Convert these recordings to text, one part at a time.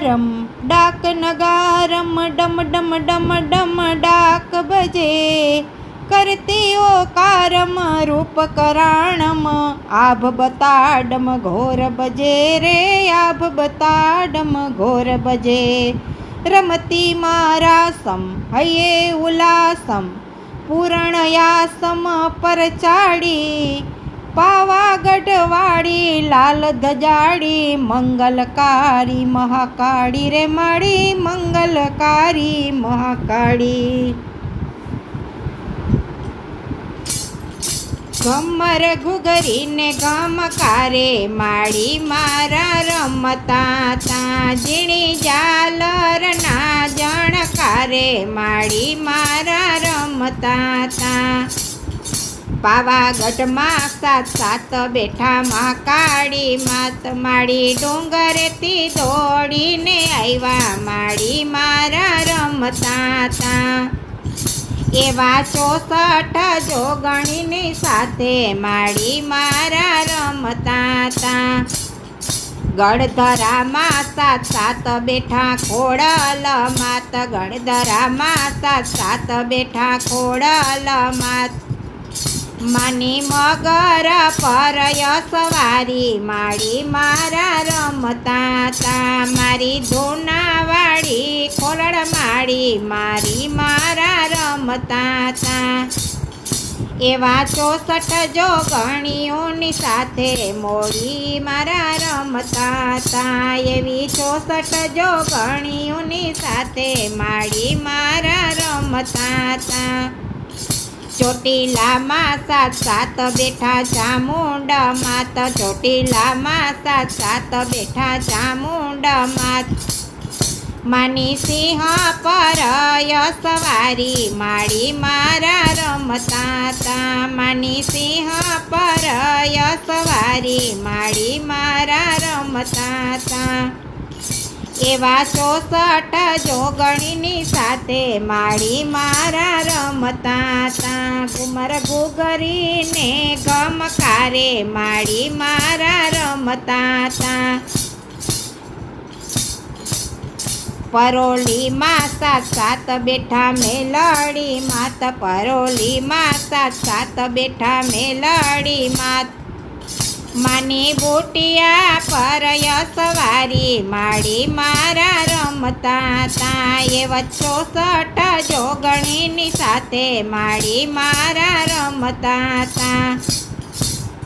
ડાક નગારમ ડમ ડમ ડમ ડમ ડાક બજે કરતીઓ કારમ રૂપ કરાણમ આભ બતાડમ ઘોર બજે રે આભ બતાડમ ઘોર બજે રમતી મારાસમ હૈયે ઉલ્લાસમ પૂર્ણયાસમ પરચાડી પાવાગઢ વાળી લાલ ધજાડી મંગલકારી, મહાકાળી રે માડી મંગલકારી, મહાકાળી. ગમર ઘુગરીને ગમકારે માડી મારા રમતા તા, ઝીણી જાલરના જણકારે માડી મારા રમતા તા. પાવાગઢમાં સાત સાત બેઠા મહાકાળી માત માળી ડુંગરેથી દોડીને આવ્યા માડી મારા રમતા તા એવા ચોસઠ જોગણીની સાથે માડી મારા રમતા હતા ગળધરામાં સાત સાત બેઠા ખોડલ માત ગળધરામાં સાત સાત બેઠા ખોડલ માત. માની મગર પર સવારી માડી મારા રમતા તા. મારી ધૂનાવાળી ખોલડ માળી મારી મારા રમતા તા. એવા ચોસઠ જોગણીઓની સાથે મોડી મારા રમતા તા. એવી ચોસઠ જોગણીઓની સાથે માળી મારા રમતા તા. ચોટીલામાં સાત સાત બેઠા ચામુંડ માત ચોટીલામાં સાત સાત બેઠા ચામુંડ માત માની સિંહ પર સવારી માડી મારા રમતા તા. માની સિંહ પર સવારી માડી મારા રમતા તા. એવા ચોસઠ જોગણીની સાથે માડી મારા રમતા તા. કુમર ગુગરીને ગમકારે માડી મારા રમતા તા. પરોલીમાં સાત સાત બેઠા મેલડી માત. પરોલીમાં સાત સાત બેઠા મેલડી માત. માની બોટિયા પરય સવારી માડી મારા રમતા તા એ સટ જોગણીની સાથે માડી મારા રમતા તા.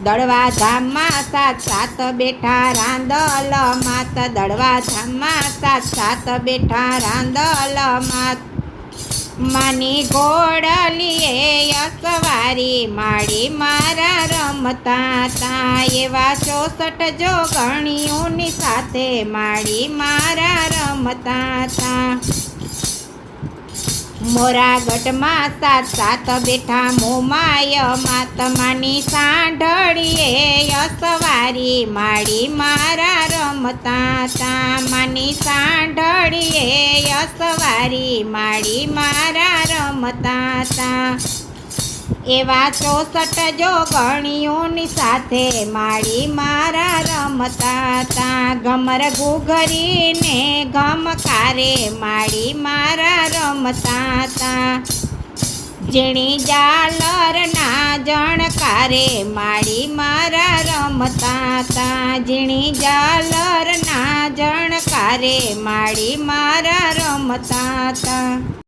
દળવા ધામમાં સાત સાત બેઠા રાંદલ માત દળવા ધામમાં સાત સાત બેઠા રાંદલ માત માની ગોળલીએ અસવારી માડી મારા રમતા તા. એવા ચોસઠ જો ગણીઓની સાથે માડી મારા રમતા તા. મોરાગઢમાં સાત સાત બેઠા મોમાય માતમાની સાંઢળીએ સવારી માડી મારા રમતા તામાની સાંઢળીએ સવારી માડી મારા રમતા તા એવા ચોસઠ ગણિયોની સાથે માડી મારા રમતા તા. ગમર ઘૂઘરીને ગમકારે માડી મારા રમતા તા. ઝીણી જાલરના જણકારે માડી મારા રમતા તા. ઝીણી જાલરના જણકારે માડી મારા રમતા તા.